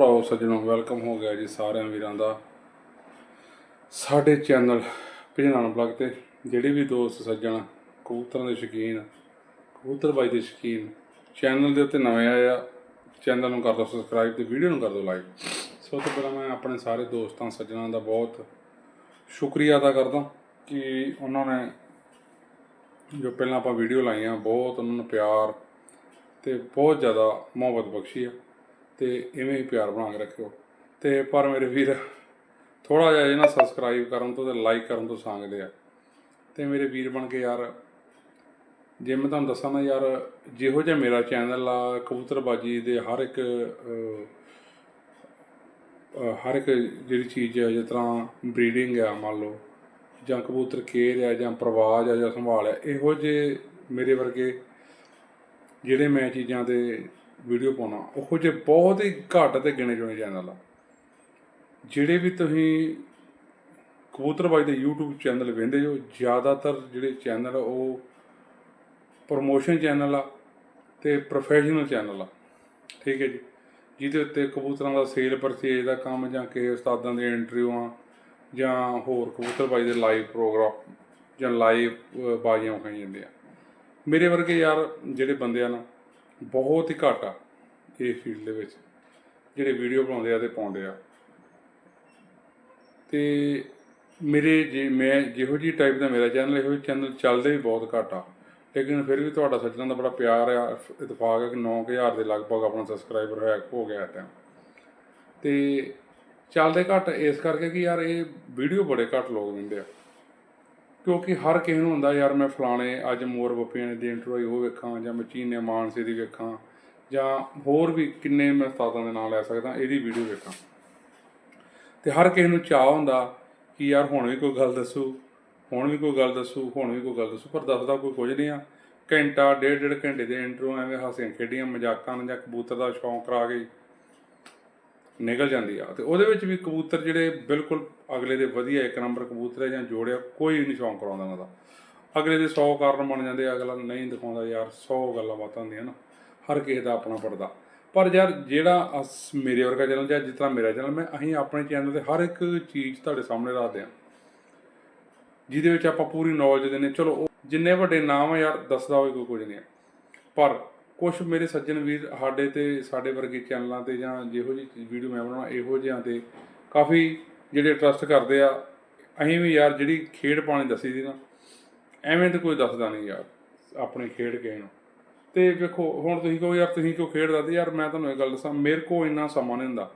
ਭਰਾਓ, ਸੱਜਣੋ ਵੈਲਕਮ ਹੋ ਗਿਆ ਜੀ ਸਾਰਿਆਂ ਵੀਰਾਂ ਦਾ। ਸਾਡੇ ਚੈਨਲ ਭਜਨਾਨ ਬਲੱਗ ਤੇ ਜਿਹੜੇ ਵੀ ਦੋਸਤ, ਸੱਜਣ, ਕਬੂਤਰਾਂ ਦੇ ਸ਼ੌਕੀਨ ਕਬੂਤਰਬਾਈ ਦੇ ਸ਼ੌਕੀਨ ਚੈਨਲ ਦੇ ਉੱਤੇ ਨਵੇਂ ਆਏ ਆ ਚੈਨਲ ਨੂੰ ਕਰ ਦਿਓ ਸਬਸਕ੍ਰਾਈਬ ਤੇ ਵੀਡੀਓ ਨੂੰ ਕਰ ਦਿਓ ਲਾਈਕ ਸੋ ਤੋਂ ਪਹਿਲਾਂ ਮੈਂ ਆਪਣੇ ਸਾਰੇ ਦੋਸਤਾਂ, ਸੱਜਣਾਂ ਦਾ ਬਹੁਤ ਸ਼ੁਕਰੀਆ ਅਦਾ ਕਰਦਾ ਕਿ ਉਹਨਾਂ ਨੇ ਜੋ ਪਹਿਲਾਂ ਆਪਾਂ ਵੀਡੀਓ ਲਾਈਆਂ, ਬਹੁਤ ਉਹਨਾਂ ਨੂੰ ਪਿਆਰ ਤੇ ਬਹੁਤ ਜ਼ਿਆਦਾ ਮੁਹੱਬਤ ਬਖਸ਼ੀ ਆ। ਤੇ ਇਵੇਂ ਹੀ ਪਿਆਰ ਬਣਾ ਕੇ ਰੱਖਿਓ। ਤੇ ਪਰ ਮੇਰੇ ਵੀਰ ਥੋੜਾ ਜਿਹਾ ਇਹਨਾਂ ਸਬਸਕ੍ਰਾਈਬ ਕਰਨ ਤੋਂ ਤੇ ਲਾਈਕ ਕਰਨ ਤੋਂ ਸੰਗਦੇ ਆ ਤੇ ਮੇਰੇ ਵੀਰ ਬਣ ਕੇ ਯਾਰ, ਜੇ ਮੈਂ ਤੁਹਾਨੂੰ ਦੱਸਾਂ ਨਾ ਯਾਰ, ਜਿਹੋ ਜਿਹਾ ਮੇਰਾ ਚੈਨਲ ਆ, ਕਬੂਤਰਬਾਜੀ ਦੇ ਹਰ ਇੱਕ ਹਰ ਇੱਕ ਜਿਹੜੀ ਚੀਜ਼ ਹੈ ਜਿਸ ਤਰ੍ਹਾਂ ਬਰੀਡਿੰਗ ਆ ਮੰਨ ਲਓ, ਜਾਂ ਕਬੂਤਰ ਕੇਰ ਆ, ਜਾਂ ਪ੍ਰਵਾਜ ਆ, ਜਾਂ ਸੰਭਾਲ ਆ, ਇਹੋ ਜਿਹੇ ਮੇਰੇ ਵਰਗੇ ਜਿਹੜੇ ਮੈਂ ਚੀਜ਼ਾਂ ਤੇ ਵੀਡੀਓ ਪਾਉਣਾ, ਉਹੋ ਜਿਹੇ ਬਹੁਤ ਹੀ ਘੱਟ ਤੇ ਗਿਣੇ ਚੁਣੇ ਚੈਨਲ ਆ। ਜਿਹੜੇ ਵੀ ਤੁਸੀਂ ਕਬੂਤਰਬਾਈ ਦੇ YouTube ਚੈਨਲ ਵੇਖਦੇ ਹੋ, ਜ਼ਿਆਦਾਤਰ ਜਿਹੜੇ ਚੈਨਲ ਆ, ਉਹ ਪ੍ਰੋਮੋਸ਼ਨ ਚੈਨਲ ਆ ਤੇ ਪ੍ਰੋਫੈਸ਼ਨਲ ਚੈਨਲ ਆ। ਠੀਕ ਹੈ ਜੀ? ਜਿਹਦੇ ਉੱਤੇ ਕਬੂਤਰਾਂ ਦਾ ਸੇਲ ਪਰਚੇਜ ਦਾ ਕੰਮ ਜਾਂ ਕਿ ਉਸਤਾਦਾਂ ਦੀਆਂ ਇੰਟਰਵਿਊਆਂ ਜਾਂ ਹੋਰ ਕਬੂਤਰਬਾਈ ਦੇ ਲਾਈਵ ਪ੍ਰੋਗਰਾਮ ਜਾਂ ਲਾਈਵ ਬਾਜ਼ੀਆਂ ਵਿਖਾਈ ਜਾਂਦੇ ਆ ਮੇਰੇ ਵਰਗੇ ਯਾਰ, ਜਿਹੜੇ ਬੰਦੇ ਆ ਨਾ ਬਹੁਤ ਹੀ ਘੱਟ ਆ ਇਸ ਫੀਲਡ ਦੇ ਵਿੱਚ, ਜਿਹੜੇ ਵੀਡੀਓ ਬਣਾਉਂਦੇ ਆ ਤੇ ਪਾਉਂਦੇ ਆ। ਤੇ ਮੇਰੇ ਜੇ ਮੈਂ ਜਿਹੋ ਜੀ ਟਾਈਪ ਦਾ ਮੇਰਾ ਚੈਨਲ ਇਹੋ ਜਿਹੇ ਚੈਨਲ ਚੱਲਦੇ ਵੀ ਬਹੁਤ ਘੱਟ। ਆ ਲੇਕਿਨ ਫਿਰ ਵੀ ਤੁਹਾਡਾ ਸੱਜਣਾ ਦਾ ਬੜਾ ਪਿਆਰ ਆ, ਇਤਫਾਕ ਹੈ ਕਿ 9000 ਦੇ ਲਗਭਗ ਆਪਣਾ ਸਬਸਕ੍ਰਾਈਬਰ ਹੋਇਆ, ਹੋ ਗਿਆ ਇਸ ਟਾਈਮ ਤੇ ਚੱਲਦੇ ਘੱਟ ਇਸ ਕਰਕੇ ਕਿ ਯਾਰ ਇਹ ਵੀਡੀਓ ਬੜੇ ਘੱਟ ਲੋਕ ਦਿੰਦੇ ਆ। ਕਿਉਂਕਿ ਹਰ ਕਿਸੇ ਨੂੰ ਹੁੰਦਾ, ਯਾਰ ਮੈਂ ਫਲਾਣੇ ਅੱਜ ਮੋਰ ਬੱਪੀਆਂ ਦੀ ਇੰਟਰਵਿਊ ਉਹ ਵੇਖਾਂ, ਜਾਂ ਮੈਂ ਚੀਨੇ ਮਾਨਸੇ ਦੀ ਵੇਖਾਂ, ਜਾਂ ਹੋਰ ਵੀ ਕਿੰਨੇ ਮੈਂ ਉਸਤਾਦਾਂ ਦੇ ਨਾਂ ਲੈ ਸਕਦਾ, ਇਹਦੀ ਵੀਡੀਓ ਵੇਖਾਂ। ਤੇ ਹਰ ਕਿਸੇ ਨੂੰ ਚਾਹ ਹੁੰਦਾ ਕਿ ਯਾਰ ਹੁਣ ਵੀ ਕੋਈ ਗੱਲ ਦੱਸੂ, ਹੁਣ ਵੀ ਕੋਈ ਗੱਲ ਦੱਸੂ, ਹੁਣ ਵੀ ਕੋਈ ਗੱਲ ਦੱਸੂ, ਪਰ ਦੱਸਦਾ ਕੋਈ ਕੁਝ ਨਹੀਂ ਆ। ਘੰਟਾ ਡੇਢ ਡੇਢ ਘੰਟੇ ਦੇ ਇੰਟਰਵਿਊ ਐਵੇਂ ਹੱਸੀਆਂ ਖੇਡੀਆਂ, ਮਜ਼ਾਕਾਂ ਨਾਲ ਜਾਂ ਕਬੂਤਰ ਦਾ ਸ਼ੌਂਕ ਕਰਾ ਕੇ ਨਿਕਲ ਜਾਂਦੀ ਆ। ਤੇ ਉਹਦੇ ਵਿੱਚ ਵੀ ਕਬੂਤਰ ਜਿਹੜੇ ਬਿਲਕੁਲ ਅਗਲੇ ਦੇ ਵਧੀਆ ਇੱਕ ਨੰਬਰ ਕਬੂਤਰ ਹੈ ਜਾਂ ਜੋੜਿਆ ਕੋਈ ਨਹੀਂ ਸ਼ੌਂਕ ਕਰਾਉਂਦਾ ਉਹਨਾਂ ਦਾ। ਅਗਲੇ ਦੇ 100 ਕਾਰਨ ਬਣ ਜਾਂਦੇ ਆ, ਅਗਲਾ ਨਹੀਂ ਦਿਖਾਉਂਦਾ ਯਾਰ 100 ਗੱਲਾਂ ਬਾਤਾਂ ਹੁੰਦੀਆਂ ਨਾ ਹਰ ਕਿਸੇ ਦਾ ਆਪਣਾ ਪੜਦਾ ਪਰ ਯਾਰ ਜਿਹੜਾ ਅਸ- ਮੇਰੇ ਵਰਗਾ ਚੈਨਲ ਜਾਂ ਜਿਸ ਤਰ੍ਹਾਂ ਮੇਰਾ ਚੈਨਲ ਮੈਂ ਅਸੀਂ ਆਪਣੇ ਚੈਨਲ ਤੇ ਹਰ ਇੱਕ ਚੀਜ਼ ਤੁਹਾਡੇ ਸਾਹਮਣੇ ਰੱਖਦੇ ਆ ਜਿਹਦੇ ਵਿੱਚ ਆਪਾਂ ਪੂਰੀ ਨੌਲੇਜ ਦਿੰਦੇ ਚਲੋ ਉਹ ਜਿੰਨੇ ਵੱਡੇ ਨਾਮ ਆ ਯਾਰ ਦੱਸਦਾ ਹੋਵੇ ਕੋਈ ਕੁਝ ਨਹੀਂ ਆ। ਪਰ ਕੁਝ ਮੇਰੇ ਸੱਜਣ ਵੀਰ ਸਾਡੇ ਤੇ, ਸਾਡੇ ਵਰਗੇ ਚੈਨਲਾਂ ਤੇ ਜਾਂ ਜਿਹੋ ਜਿਹੀ ਵੀਡੀਓ ਮੈਂ ਬਣਾਉਣਾ, ਇਹੋ ਜਿਹਾਂ ਤੇ ਕਾਫੀ ਜਿਹੜੇ ਟਰਸਟ ਕਰਦੇ ਆ, ਅਸੀਂ ਵੀ ਯਾਰ ਜਿਹੜੀ ਖੇਡ ਪਾਣੀ ਦੱਸੀ ਦੀ ਨਾ, ਐਵੇਂ ਤੇ ਕੋਈ ਦੱਸਦਾ ਨਹੀਂ ਯਾਰ ਆਪਣੀ ਖੇਡ ਕਿਸੇ ਨੂੰ। ਤੇ ਵੇਖੋ, ਹੁਣ ਤੁਸੀਂ ਕਹੋ ਯਾਰ ਤੁਸੀਂ ਕਿਉਂ ਖੇਡ ਦੱਸਦੇ ਯਾਰ ਮੈਂ ਤੁਹਾਨੂੰ ਇਹ ਗੱਲ ਦੱਸਾਂ, ਮੇਰੇ ਕੋਲ ਇੰਨਾ ਸਮਾਂ ਨਹੀਂ ਹੁੰਦਾ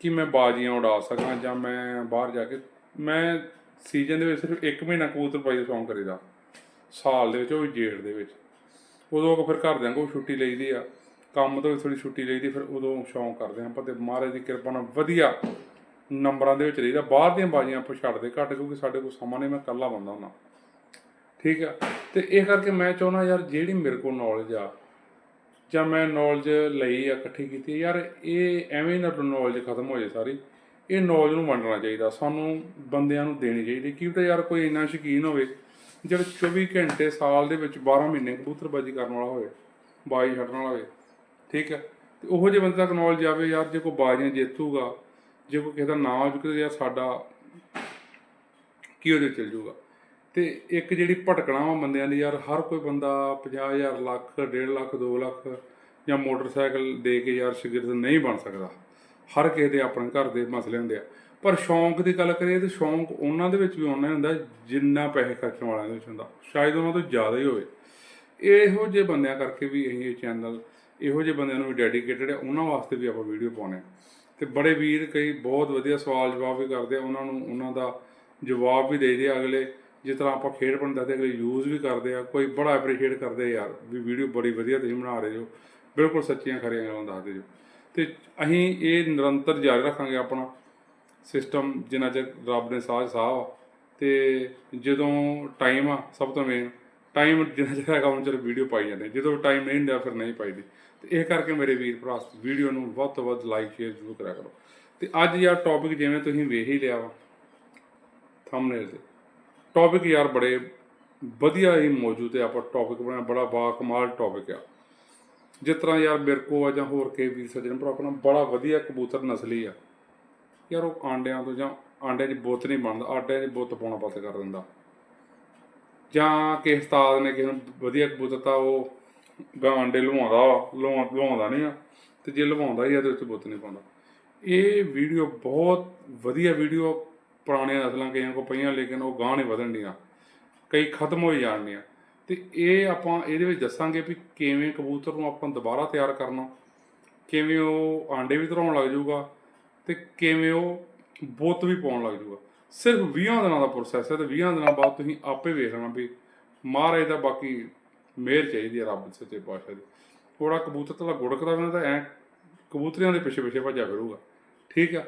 ਕਿ ਮੈਂ ਬਾਜ਼ੀਆਂ ਉਡਾ ਸਕਾਂ ਜਾਂ ਮੈਂ ਬਾਹਰ ਜਾ ਕੇ, ਮੈਂ ਸੀਜ਼ਨ ਦੇ ਵਿੱਚ ਸਿਰਫ 1 ਮਹੀਨਾ ਕਬੂਤਰ ਪਾਈ ਦਾ ਸ਼ੌਂਕ ਕਰੀਦਾ, ਸਾਲ ਦੇ ਵਿੱਚ, ਉਹ ਵੀ ਜੇਠ ਦੇ ਵਿੱਚ। ਉਦੋਂ ਫਿਰ ਘਰਦਿਆਂ ਕੋਲ ਛੁੱਟੀ ਲਈਦੀ ਆ। ਕੰਮ ਤੋਂ ਵੀ ਥੋੜੀ ਛੁੱਟੀ ਲਈਦੀ, ਫਿਰ ਉਦੋਂ ਸ਼ੌਂਕ ਕਰਦੇ ਹਾਂ ਆਪਾਂ ਤੇ ਮਹਾਰਾਜ ਦੀ ਕਿਰਪਾ ਨਾਲ ਵਧੀਆ ਨੰਬਰਾਂ ਦੇ ਵਿੱਚ ਰਹੀਦਾ। ਬਾਹਰ ਦੀਆਂ ਬਾਜ਼ੀਆਂ ਆਪਾਂ ਛੱਡਦੇ ਘੱਟ, ਕਿਉਂਕਿ ਸਾਡੇ ਕੋਲ ਸਮਾਂ ਨਹੀਂ, ਮੈਂ ਇਕੱਲਾ ਬੰਦਾ ਹੁੰਦਾ। ਠੀਕ ਆ? ਤੇ ਇਹ ਕਰਕੇ ਮੈਂ ਚਾਹੁੰਦਾ ਯਾਰ ਜਿਹੜੀ ਮੇਰੇ ਕੋਲ ਨੌਲੇਜ ਆ, ਜਾਂ ਮੈਂ ਨੌਲੇਜ ਲਈ ਆ, ਇਕੱਠੀ ਕੀਤੀ ਯਾਰ ਇਹ ਐਵੇਂ ਨਾ ਨੌਲੇਜ ਖਤਮ ਹੋ ਜਾਏ ਸਾਰੀ। ਇਹ ਨੌਲੇਜ ਨੂੰ ਵੰਡਣਾ ਚਾਹੀਦਾ, ਸਾਨੂੰ ਬੰਦਿਆਂ ਨੂੰ ਦੇਣੀ ਚਾਹੀਦੀ। ਕੀ ਯਾਰ ਕੋਈ ਇੰਨਾ ਸ਼ੌਕੀਨ ਹੋਵੇ ਜਿਹੜਾ 24 ਘੰਟੇ ਸਾਲ ਦੇ ਵਿੱਚ 12 ਮਹੀਨੇ ਕਬੂਤਰਬਾਜੀ ਕਰਨ ਵਾਲਾ ਹੋਵੇ, ਬਾਜੀ ਛੱਡਣ ਵਾਲਾ ਹੋਵੇ, ਠੀਕ ਹੈ? ਤੇ ਉਹੋ ਜਿਹੇ ਬੰਦੇ ਤੱਕ ਨੌਲੇਜ ਆਵੇ ਯਾਰ, ਜੇ ਕੋਈ ਬਾਜ਼ੀਆਂ ਜੇਤੂਗਾ, ਜੇ ਕੋਈ ਕਿਸੇ ਦਾ ਨਾਂ ਹੋ ਚੁੱਕਾ ਯਾਰ ਸਾਡਾ ਕੀ ਉਹਦੇ ਚੱਲ ਜੂਗਾ ਤੇ ਇੱਕ ਜਿਹੜੀ ਭਟਕਣਾ ਵਾ ਬੰਦਿਆਂ ਦੀ ਯਾਰ, ਹਰ ਕੋਈ ਬੰਦਾ 50000 ਲੱਖ 1.5 ਲੱਖ 2 ਲੱਖ ਜਾਂ ਮੋਟਰਸਾਈਕਲ ਦੇ ਕੇ ਯਾਰ ਸ਼ਾਗਿਰਦ ਨਹੀਂ ਬਣ ਸਕਦਾ। ਹਰ ਕਿਸੇ ਦੇ ਆਪਣੇ ਘਰ ਦੇ ਮਸਲੇ ਹੁੰਦੇ ਆ। ਪਰ ਸ਼ੌਂਕ ਦੀ ਗੱਲ ਕਰੀਏ ਤੇ ਸ਼ੌਂਕ ਉਹਨਾਂ ਦੇ ਵਿੱਚ ਵੀ ਉਹਨਾਂ ਹੀ ਹੁੰਦਾ ਜਿੰਨਾ ਪੈਸੇ ਖਰਚਣ ਵਾਲਿਆਂ ਦੇ ਵਿੱਚ ਹੁੰਦਾ। ਸ਼ਾਇਦ ਉਹਨਾਂ ਤੋਂ ਜ਼ਿਆਦਾ ਹੀ ਹੋਵੇ। ਇਹੋ ਜਿਹੇ ਬੰਦਿਆਂ ਕਰਕੇ ਵੀ ਇਹ ਚੈਨਲ ਇਹੋ ਜਿਹੇ ਬੰਦਿਆਂ ਨੂੰ ਵੀ ਡੈਡੀਕੇਟਡ ਹੈ ਉਹਨਾਂ ਵਾਸਤੇ ਵੀ ਆਪਾਂ ਵੀਡੀਓ ਪਾਉਣੇ ਆ। ਤੇ ਬੜੇ ਵੀਰ ਕਈ ਬਹੁਤ ਵਧੀਆ ਸਵਾਲ ਜਵਾਬ ਵੀ ਕਰਦੇ ਆ, ਉਹਨਾਂ ਨੂੰ, ਉਹਨਾਂ ਦਾ ਜਵਾਬ ਵੀ ਦੇ ਆ ਅਗਲੇ। ਜਿਸ ਤਰ੍ਹਾਂ ਆਪਾਂ ਖੇਡ ਬਣਦਾ ਤੇ ਅਗਲੇ ਯੂਜ਼ ਵੀ ਕਰਦੇ ਆ, ਕੋਈ ਬੜਾ ਐਪਰੀਸ਼ੀਏਟ ਕਰਦੇ ਯਾਰ ਵੀ ਵੀਡੀਓ ਬੜੀ ਵਧੀਆ ਤੁਸੀਂ ਬਣਾ ਰਹੇ ਹੋ। ਬਿਲਕੁਲ ਸੱਚੀਆਂ ਖਰੀਆਂ ਗੱਲਾਂ ਦੱਸਦੇ ਜੋ ਤੇ ਅਸੀਂ ਇਹ ਨਿਰੰਤਰ ਜਾਰੀ ਰੱਖਾਂਗੇ ਆਪਣਾ। ਸਿਸਟਮ ਜਿੰਨਾ ਚਿਰ ਰੱਬ ਨੇ ਸਾਹ ਸਾਹ ਵਾ, ਤੇ ਜਦੋਂ ਟਾਈਮ ਆ, ਸਭ ਤੋਂ ਮੇਨ ਟਾਈਮ ਜਿੰਨਾ ਚਿਰ ਹੈਗਾ ਉਹਨਾਂ ਚਿਰ ਵੀਡੀਓ ਪਾਈ ਜਾਂਦੇ ਜਦੋਂ ਟਾਈਮ ਨਹੀਂ ਹੁੰਦਾ, ਫਿਰ ਨਹੀਂ ਪਾਈਦੀ। ਤੇ ਇਹ ਕਰਕੇ ਮੇਰੇ ਵੀਰ ਭਰਾ ਵੀਡੀਓ ਨੂੰ ਵੱਧ ਤੋਂ ਵੱਧ ਲਾਈਕ ਸ਼ੇਅਰ ਜ਼ਰੂਰ ਕਰਿਆ ਕਰੋ। ਤੇ ਅੱਜ ਯਾਰ ਟੌਪਿਕ ਜਿਵੇਂ ਤੁਸੀਂ ਵੇਖ ਹੀ ਲਿਆ ਵਾ ਥੰਬਨੇਲ ਤੇ। ਟੌਪਿਕ ਯਾਰ ਬੜੇ ਵਧੀਆ ਹੀ ਮੌਜੂਦ ਹੈ ਆਪਾਂ ਟੌਪਿਕ ਬਣਾਇਆ, ਬੜਾ ਬਾ ਕਮਾਲ ਟੌਪਿਕ ਆ। ਜਿਸ ਤਰ੍ਹਾਂ ਯਾਰ ਮੇਰੇ ਬਿਰਕੋ ਆ ਜਾਂ ਹੋਰ ਕੇ ਵੀਰ ਸੱਜਣ ਭਰਾ, ਆਪਣਾ ਬੜਾ ਵਧੀਆ ਕਬੂਤਰ ਨਸਲੀ ਆ। ਯਾਰ ਉਹ ਆਂਡਿਆਂ ਤੋਂ ਜਾਂ ਆਂਡਿਆਂ 'ਚ ਬੁੱਤ ਨਹੀਂ ਬਣਦਾ ਆਂਡਿਆਂ 'ਚ ਬੁੱਤ ਪਾਉਣਾ ਬੰਦ ਕਰ ਦਿੰਦਾ। ਜਾਂ ਕਿਸੇ ਉਸਤਾਦ ਨੇ ਕਿਸੇ ਨੂੰ ਵਧੀਆ ਕਬੂਤਰ ਤਾਂ ਉਹ ਗਾਂ ਆਂਡੇ ਲਵਾਉਂਦਾ ਵਾ, ਲਵਾ ਲਵਾਉਂਦਾ ਨਹੀਂ ਆ ਤੇ ਜੇ ਲਵਾਉਂਦਾ ਹੀ ਆ ਤੇ ਉੱਚ ਬੁੱਤ ਨਹੀਂ ਪਾਉਂਦਾ। ਇਹ ਵੀਡੀਓ ਬਹੁਤ ਵਧੀਆ ਵੀਡੀਓ ਪੁਰਾਣੀਆਂ ਨਸਲਾਂ ਕਈਆਂ ਕੋ ਪਈਆਂ ਲੇਕਿਨ ਉਹ ਗਾਂ ਨਹੀਂ ਵਧਣ ਡੀਆਂ ਕਈ ਖਤਮ ਹੋਈ ਜਾਣੀਆਂ ਤੇ ਇਹ ਆਪਾਂ ਇਹਦੇ ਵਿੱਚ ਦੱਸਾਂਗੇ ਵੀ ਕਿਵੇਂ ਕਬੂਤਰ ਨੂੰ ਆਪਾਂ ਦੁਬਾਰਾ ਤਿਆਰ ਕਰਨਾ ਕਿਵੇਂ ਉਹ ਆਂਡੇ ਵੀ ਧਰਾਉਣ ਲੱਗ ਜਾਊਗਾ ਤੇ ਕਿਵੇਂ ਉਹ ਬੁੱਤ ਵੀ ਪਾਉਣ ਲੱਗ ਜੂਗਾ। ਸਿਰਫ 20 ਦਿਨਾਂ ਦਾ ਪ੍ਰੋਸੈਸ ਹੈ ਤੇ 20 ਦਿਨਾਂ ਬਾਅਦ ਤੁਸੀਂ ਆਪੇ ਵੇਖ ਲੈਣਾ ਵੀ ਮਹਾਰਾਜ ਦਾ ਬਾਕੀ ਮਿਹਰ ਚਾਹੀਦੀ ਹੈ ਰੱਬ ਸੱਚੇ ਪਾਤਸ਼ਾਹ ਦੀ। ਥੋੜਾ ਕਬੂਤਰ ਤਾਂ ਗੁੜਕਦਾ ਵੀ ਨਾ ਤਾਂ ਐ ਕਬੂਤਰਿਆਂ ਦੇ ਪਿੱਛੇ ਪਿੱਛੇ ਭੱਜਿਆ ਫਿਰੂਗਾ। ਠੀਕ ਆ?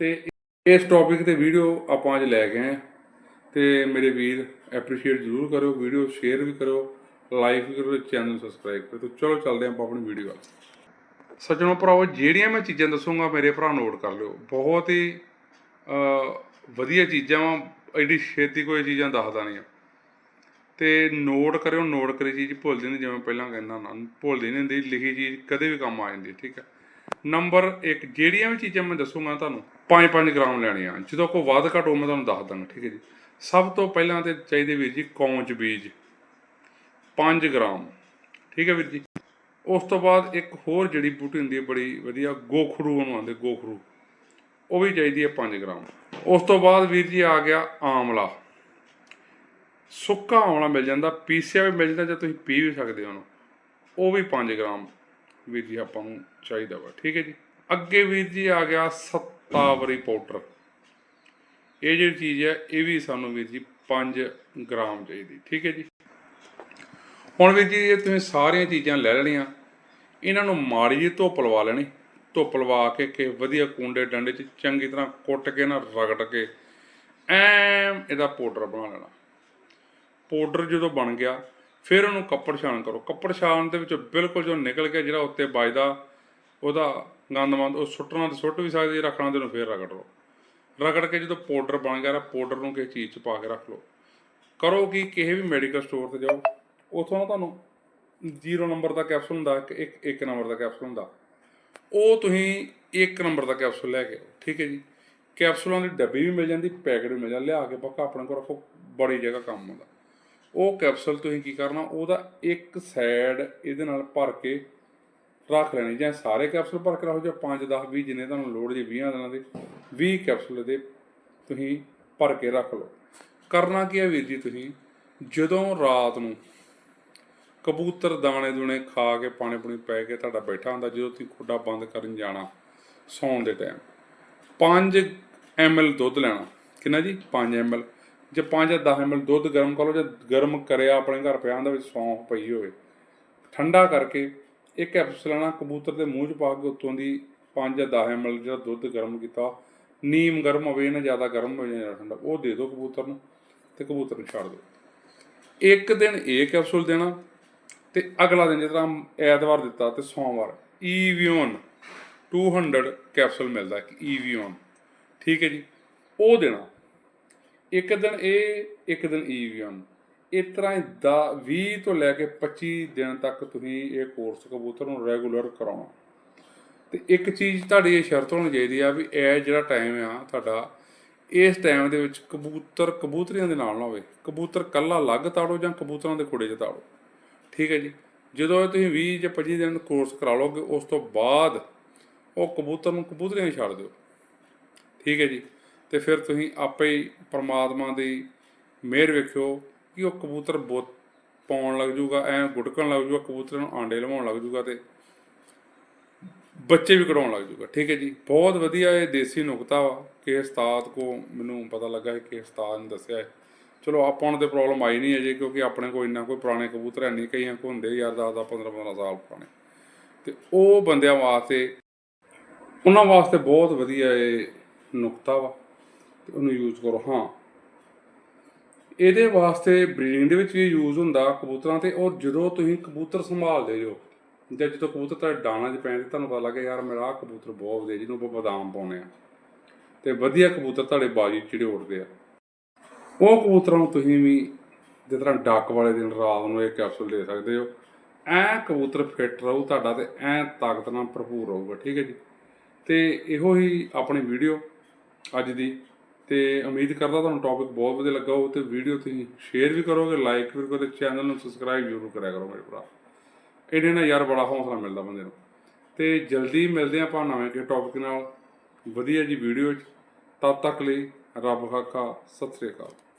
ਤੇ ਇਸ ਟੌਪਿਕ ਤੇ ਵੀਡੀਓ ਆਪਾਂ ਅੱਜ ਲੈ ਕੇ ਆਏ ਹਾਂ। ਤੇ ਮੇਰੇ ਵੀਰ ਐਪਰੀਸ਼ੀਏਟ ਜ਼ਰੂਰ ਕਰਿਓ ਵੀਡੀਓ ਸ਼ੇਅਰ ਵੀ ਕਰਿਓ ਲਾਈਕ ਵੀ ਕਰੋ ਚੈਨਲ ਸਬਸਕ੍ਰਾਈਬ ਕਰੋ ਚਲੋ ਚੱਲਦੇ ਆਪਾਂ ਆਪਣੀ ਵੀਡੀਓ ਵੱਲ। ਸੱਜਣੋ ਭਰਾਓ ਜਿਹੜੀਆਂ ਮੈਂ ਚੀਜ਼ਾਂ ਦੱਸੂਗਾ, ਮੇਰੇ ਭਰਾ ਨੋਟ ਕਰ ਲਿਓ। ਬਹੁਤ ਹੀ ਵਧੀਆ ਚੀਜ਼ਾਂ ਵਾ, ਐਡੀ ਛੇਤੀ ਕੋਈ ਚੀਜ਼ਾਂ ਦੱਸਦਾ ਨਹੀਂ ਆ। ਤੇ ਨੋਟ ਕਰਿਓ ਨੋਟ ਕਰੀ ਚੀਜ਼ ਭੁੱਲਦੀ ਨਹੀਂ ਜਿਵੇਂ ਪਹਿਲਾਂ ਕਹਿੰਦਾ ਨਾ ਭੁੱਲਦੀ ਨਹੀਂ ਹੁੰਦੀ, ਲਿਖੀ ਚੀਜ਼ ਕਦੇ ਵੀ ਕੰਮ ਆ ਜਾਂਦੀ, ਠੀਕ ਹੈ ਨੰਬਰ 1 ਜਿਹੜੀਆਂ ਵੀ ਚੀਜ਼ਾਂ ਮੈਂ ਦੱਸੂਗਾ ਤੁਹਾਨੂੰ 5-5 ਗ੍ਰਾਮ ਲੈਣੀਆਂ, ਜਦੋਂ ਕੋਈ ਵੱਧ ਘੱਟ ਹੋ ਮੈਂ ਤੁਹਾਨੂੰ ਦੱਸ ਦਾਂਗਾ, ਠੀਕ ਹੈ ਜੀ। ਸਭ ਤੋਂ ਪਹਿਲਾਂ ਤੇ ਚਾਹੀਦੇ ਵੀਰ ਜੀ, ਕੌਂਚ ਬੀਜ 5 ਗ੍ਰਾਮ, ਠੀਕ ਹੈ ਵੀਰ ਜੀ। ਉਸ ਤੋਂ ਬਾਅਦ ਇੱਕ ਹੋਰ ਜਿਹੜੀ ਬੂਟੀ ਹੁੰਦੀ ਹੈ ਬੜੀ ਵਧੀਆ, ਗੋਖਰੂ ਉਹਨੂੰ ਆਉਂਦੇ, ਗੋਖਰੂ। ਉਹ ਵੀ ਚਾਹੀਦੀ ਹੈ 5 ਗ੍ਰਾਮ। ਉਸ ਤੋਂ ਬਾਅਦ ਵੀਰ ਜੀ ਆ ਗਿਆ ਆਮਲਾ। ਸੁੱਕਾ ਆਮਲਾ ਮਿਲ ਜਾਂਦਾ, ਪੀਸਿਆ ਵੀ ਮਿਲ ਜਾਂਦਾ, ਜਾਂ ਤੁਸੀਂ ਪੀ ਵੀ ਸਕਦੇ ਹੋ ਉਹਨੂੰ। ਉਹ ਵੀ 5 ਗ੍ਰਾਮ ਵੀਰ ਜੀ ਆਪਾਂ ਨੂੰ ਚਾਹੀਦਾ ਵਾ, ਠੀਕ ਹੈ ਜੀ? ਅੱਗੇ ਵੀਰ ਜੀ ਆ ਗਿਆ ਸੱਤਾਵਰੀ ਪਾਊਡਰ। ਇਹ ਜਿਹੜੀ ਚੀਜ਼ ਹੈ, ਇਹ ਵੀ ਸਾਨੂੰ ਵੀਰ ਜੀ 5 ਗ੍ਰਾਮ ਚਾਹੀਦੀ, ਠੀਕ ਹੈ ਜੀ? ਹੁਣ ਵੀਰ ਜੀ, ਇਹ ਤੁਸੀਂ ਸਾਰੀਆਂ ਚੀਜ਼ਾਂ ਲੈ ਲੈਣੀਆਂ। ਇਹਨਾਂ ਨੂੰ ਮਾੜੀ ਜਿਹੀ ਧੁੱਪ ਲਵਾ ਲੈਣੀ। ਧੁੱਪ ਲਵਾ ਕੇ ਕਿ ਵਧੀਆ ਕੁੰਡੇ ਡੰਡੇ 'ਚ ਚੰਗੀ ਤਰ੍ਹਾਂ ਕੁੱਟ ਕੇ ਨਾ ਰਗੜ ਕੇ ਐਮ ਇਹਦਾ ਪਾਊਡਰ ਬਣਾ ਲੈਣਾ। ਪਾਊਡਰ ਜਦੋਂ ਬਣ ਗਿਆ, ਫਿਰ ਉਹਨੂੰ ਕੱਪੜ ਛਾਣ ਕਰੋ। ਕੱਪੜ ਛਾਣ ਦੇ ਵਿੱਚ ਬਿਲਕੁਲ ਜੋ ਨਿਕਲ ਗਿਆ ਜਿਹੜਾ ਉੱਤੇ ਵੱਜਦਾ ਉਹਦਾ ਗੰਦਮੰਦ ਉਹ ਸੁੱਟਣਾ ਤੇ ਸੁੱਟ ਵੀ ਸਕਦੇ ਰੱਖਣਾ ਤੇ ਉਹਨੂੰ ਫਿਰ ਰਗੜ ਲਓ। ਰਗੜ ਕੇ ਜਦੋਂ ਪਾਊਡਰ ਬਣ ਗਿਆ, ਤਾਂ ਪਾਊਡਰ ਨੂੰ ਕਿਸੇ ਚੀਜ਼ 'ਚ ਪਾ ਕੇ ਰੱਖ ਲਓ। ਕਰੋ ਕਿ, ਕਿਸੇ ਵੀ ਮੈਡੀਕਲ ਸਟੋਰ ਤੇ ਜਾਓ, ਉਥੋਂ ਨਾ ਤੁਹਾਨੂੰ 0 ਨੰਬਰ ਦਾ ਕੈਪਸੂਲ ਹੁੰਦਾ, ਇੱਕ ਇੱਕ ਇੱਕ ਨੰਬਰ ਦਾ ਕੈਪਸੂਲ ਹੁੰਦਾ। ਉਹ ਤੁਸੀਂ ਇੱਕ ਨੰਬਰ ਦਾ ਕੈਪਸੂਲ ਲੈ ਕੇ ਆਓ, ਠੀਕ ਹੈ ਜੀ। ਕੈਪਸੂਲਾਂ ਦੀ ਡੱਬੀ ਵੀ ਮਿਲ ਜਾਂਦੀ, ਪੈਕਟ ਵੀ ਮਿਲ ਜਾਂਦਾ, ਲਿਆ ਕੇ ਪੱਕਾ ਆਪਣੇ ਕੋਲ ਰੱਖੋ, ਬੜੀ ਜਗ੍ਹਾ ਕੰਮ ਆਉਂਦਾ ਉਹ ਕੈਪਸੂਲ ਤੁਸੀਂ ਕੀ ਕਰਨਾ, ਉਹਦਾ ਇੱਕ ਸਾਈਡ ਇਹਦੇ ਨਾਲ ਭਰ ਕੇ ਰੱਖ ਲੈਣੀ, ਜਾਂ ਸਾਰੇ ਕੈਪਸੂਲ ਭਰ ਕੇ ਰੱਖੋ, ਜਾਂ 5 10 20 ਜਿੰਨੇ ਤੁਹਾਨੂੰ ਲੋੜ ਜੀ 20 ਦਿਨਾਂ ਦੇ 20 ਕੈਪਸੂਲ ਦੇ ਤੁਸੀਂ ਭਰ ਕੇ ਰੱਖ ਲਓ। ਕਰਨਾ ਕੀ ਹੈ ਵੀਰ ਜੀ ਤੁਸੀਂ, ਜਦੋਂ ਰਾਤ ਨੂੰ ਕਬੂਤਰ ਦਾਣੇ ਦੁਣੇ ਖਾ ਕੇ ਪਾਣੀ ਪੂਣੀ ਪੈ ਕੇ ਤੁਹਾਡਾ ਬੈਠਾ ਹੁੰਦਾ, ਜਦੋਂ ਤੁਸੀਂ ਖੋਡਾ ਬੰਦ ਕਰਨ ਜਾਣਾ, ਸੌਣ ਦੇ ਟਾਈਮ 5 ml ਦੁੱਧ ਲੈਣਾ। ਕਿੰਨਾ ਜੀ? 5 ml ਜੇ 5 ਜਾਂ 10 ml ਦੁੱਧ ਗਰਮ ਕਰ ਲਓ, ਜੇ ਗਰਮ ਕਰਿਆ ਆਪਣੇ ਘਰ ਪਿਆ ਹੁੰਦਾ ਵਿੱਚ ਸੌਂਫ ਪਈ ਹੋਵੇ। ਠੰਡਾ ਕਰਕੇ ਇੱਕ ਕੈਪਸੂਲ ਲੈਣਾ, ਕਬੂਤਰ ਦੇ ਮੂੰਹ 'ਚ ਪਾ ਕੇ ਉੱਤੋਂ ਦੀ 5 ਜਾਂ 10 ml ਜਿਹੜਾ ਦੁੱਧ ਗਰਮ ਕੀਤਾ, ਨੀਮ ਗਰਮ ਹੋਵੇ ਨਾ ਜ਼ਿਆਦਾ ਗਰਮ ਹੋਵੇ ਜਾਂ ਠੰਡਾ, ਉਹ ਦੇ ਦਿਓ ਕਬੂਤਰ ਨੂੰ ਤੇ ਕਬੂਤਰ ਨੂੰ ਛੱਡ ਦਿਓ। ਇੱਕ ਦਿਨ ਇਹ ਕੈਪਸੂਲ ਦੇਣਾ ਤੇ ਅਗਲਾ ਦਿਨ ਜਿਸ ਤਰ੍ਹਾਂ ਐਤਵਾਰ ਦਿੱਤਾ ਤੇ ਸੋਮਵਾਰ ਈਵੀਓਨ 200 ਕੈਪਸੂਲ ਮਿਲਦਾ ਇੱਕ ਈਵੀਓਨ ਠੀਕ ਹੈ ਜੀ? ਉਹ ਦੇਣਾ ਇੱਕ ਦਿਨ ਇਹ, ਇੱਕ ਦਿਨ ਈਵੀਓਨ ਇਸ ਤਰ੍ਹਾਂ ਹੀ ਦਾ 20 ਤੋਂ ਲੈ ਕੇ 25 ਦਿਨ ਤੱਕ ਤੁਸੀਂ ਇਹ ਕੋਰਸ ਕਬੂਤਰ ਨੂੰ ਰੈਗੂਲਰ ਕਰਾਉਣਾ। ਤੇ ਇੱਕ ਚੀਜ਼ ਤੁਹਾਡੀ ਇਹ ਸ਼ਰਤ ਹੋਣੀ ਚਾਹੀਦੀ ਆ ਵੀ ਇਹ ਜਿਹੜਾ ਟਾਈਮ ਆ ਤੁਹਾਡਾ, ਇਸ ਟਾਈਮ ਦੇ ਵਿੱਚ ਕਬੂਤਰ ਕਬੂਤਰੀਆਂ ਦੇ ਨਾਲ ਨਾ ਹੋਵੇ। ਕਬੂਤਰ ਕੱਲਾ ਅਲੱਗ ਤਾੜੋ ਜਾਂ ਕਬੂਤਰਾਂ ਦੇ ਖੁੜੇ 'ਚ ਤਾੜੋ? ਠੀਕ ਹੈ ਜੀ। ਜਦੋਂ ਇਹ ਤੁਸੀਂ 20 ਜਾਂ 25 ਦਿਨ ਕੋਰਸ ਕਰਾ ਲਓਗੇ, ਉਸ ਤੋਂ ਬਾਅਦ ਉਹ ਕਬੂਤਰ ਨੂੰ ਕਬੂਤਰੀਆਂ ਹੀ ਛੱਡ ਦਿਓ। ਠੀਕ ਹੈ ਜੀ। ਤੇ ਫਿਰ ਤੁਸੀਂ ਆਪੇ ਹੀ ਪ੍ਰਮਾਤਮਾ ਦੀ ਮਿਹਰ ਵੇਖਿਓ ਕਿ ਉਹ ਕਬੂਤਰ ਬੁੱਤ ਪਾਉਣ ਲੱਗ ਜੂਗਾ, ਐ ਗੁੜਕਣ ਲੱਗ ਜੂਗਾ, ਕਬੂਤਰ ਨੂੰ ਆਂਡੇ ਲਵਾਉਣ ਲੱਗ ਜੂਗਾ ਤੇ ਬੱਚੇ ਵੀ ਕਢਾਉਣ ਲੱਗ ਜੂਗਾ। ਠੀਕ ਹੈ ਜੀ। ਬਹੁਤ ਵਧੀਆ ਇਹ ਦੇਸੀ ਨੁਕਤਾ ਵਾ। ਕਿ ਉਸਤਾਦ ਕੋ ਮੈਨੂੰ ਪਤਾ ਲੱਗਾ ਹੈ ਕਿ ਉਸਤਾਦ ਨੇ ਦੱਸਿਆ ਹੈ। ਚਲੋ, ਆਪਾਂ ਨੂੰ ਤੇ ਪ੍ਰੋਬਲਮ ਆਈ ਨਹੀਂ ਅਜੇ ਕਿਉਂਕਿ ਆਪਣੇ ਕੋਲ ਇੰਨਾ ਕੋਈ ਪੁਰਾਣੇ ਕਬੂਤਰ ਹੈ ਨਹੀਂ। ਕਈਆਂ ਕੋ ਹੁੰਦੇ ਯਾਰ 10 10 15 15 ਸਾਲ ਪੁਰਾਣੇ। ਤੇ ਉਹ ਬੰਦਿਆਂ ਵਾਸਤੇ, ਉਹਨਾਂ ਵਾਸਤੇ ਬਹੁਤ ਵਧੀਆ ਇਹ ਨੁਕਤਾ ਵਾ। ਤੇ ਉਹਨੂੰ ਯੂਜ਼ ਕਰੋ। ਹਾਂ। ਇਹਦੇ ਵਾਸਤੇ ਬਰੀਡਿੰਗ ਦੇ ਵਿੱਚ ਵੀ ਯੂਜ਼ ਹੁੰਦਾ ਕਬੂਤਰਾਂ ਤੇ। ਔਰ ਜਦੋਂ ਤੁਸੀਂ ਕਬੂਤਰ ਸੰਭਾਲਦੇ ਜੋ, ਜਾਂ ਜਦੋਂ ਕਬੂਤਰ ਤੁਹਾਡੇ ਡਾਣਾ 'ਚ ਪੈਂਦੇ ਤੁਹਾਨੂੰ ਪਤਾ ਲੱਗੇ, ਯਾਰ ਮੇਰਾ ਆਹ ਕਬੂਤਰ ਬਹੁਤ ਵਧੀਆ, ਜਿਹਨੂੰ ਆਪਾਂ ਬਦਾਮ ਪਾਉਣੇ ਆ ਤੇ ਵਧੀਆ ਕਬੂਤਰ ਤੁਹਾਡੇ ਬਾਜੀ 'ਚ ਜਿਹੜੇ ਉੱਡਦੇ ਆ। ਉਹ ਕਬੂਤਰਾਂ ਨੂੰ ਤੁਸੀਂ ਵੀ ਜਿਸ ਤਰ੍ਹਾਂ ਡੱਕ ਵਾਲੇ ਦਿਨ ਰਾਤ ਨੂੰ ਇਹ ਕੈਪਸੂਲ ਦੇ ਸਕਦੇ ਹੋ। ਐ ਕਬੂਤਰ ਫਿੱਟ ਰਹੂ ਤੁਹਾਡਾ ਤੇ ਐ ਤਾਕਤ ਨਾਲ ਭਰਪੂਰ ਰਹੂਗਾ, ਠੀਕ ਹੈ ਜੀ। ਤੇ ਇਹੋ ਹੀ ਆਪਣੀ ਵੀਡੀਓ ਅੱਜ ਦੀ। ਤੇ ਉਮੀਦ ਕਰਦਾ ਤੁਹਾਨੂੰ ਟੌਪਿਕ ਬਹੁਤ ਵਧੀਆ ਲੱਗਾ ਹੋਊ ਤੇ ਵੀਡੀਓ ਤੁਸੀਂ ਸ਼ੇਅਰ ਵੀ ਕਰੋਗੇ ਲਾਈਕ ਵੀ ਕਰੋਗੇ ਤੇ ਚੈਨਲ ਨੂੰ ਸਬਸਕ੍ਰਾਈਬ ਜ਼ਰੂਰ ਕਰਿਆ ਕਰੋ ਮੇਰੇ ਭਰਾ। ਇਹਦੇ ਨਾਲ ਯਾਰ ਬੜਾ ਹੌਸਲਾ ਮਿਲਦਾ ਬੰਦੇ ਨੂੰ। ਤੇ ਜਲਦੀ ਮਿਲਦੇ ਹਾਂ ਆਪਾਂ ਨਵੇਂ ਕਿਸੇ ਟੌਪਿਕ ਨਾਲ। ਵਧੀਆ ਜੀ ਵੀਡੀਓ 'ਚ। ਤਦ ਤੱਕ ਲਈ ਰੱਬ ਖਾਖਾ ਸਤਿ ਸ੍ਰੀ ਅਕਾਲ।